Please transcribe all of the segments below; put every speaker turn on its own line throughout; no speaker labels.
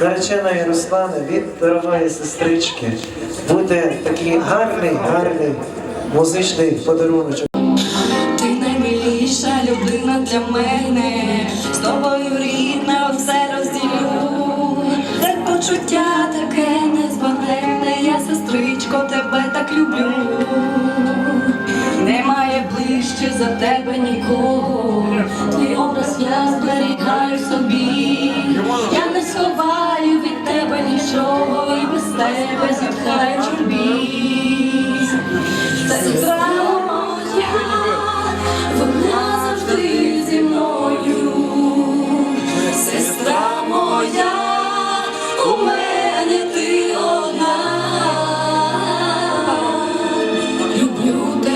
нареченої Руслани від дорогої сестрички буде такий гарний, гарний музичний подарунок.
Ти наймиліша людина для мене, з тобою рідна все розділю. Це почуття таке незбагненне, я сестричко, тебе так люблю. Немає ближче за тебе нікого. Тебе зітхаю чужбі. Сестра моя, вона завжди зі мною. Сестра моя, у мене ти одна. Люблю тебе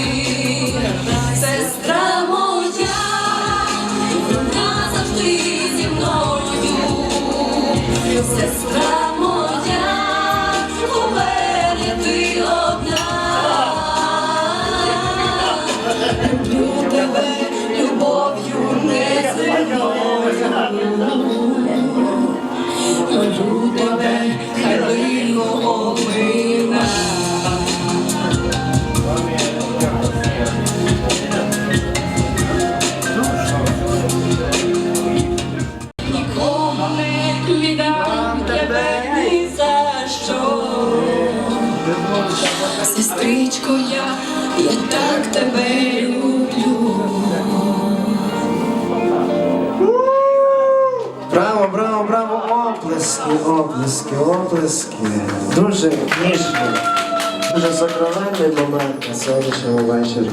Сестричко, я, я так тебе люблю.
Браво, браво, браво! Оплески, оплески, оплески. Дуже ніжний, дуже сакраментний момент на сьогоднішньому вечорі.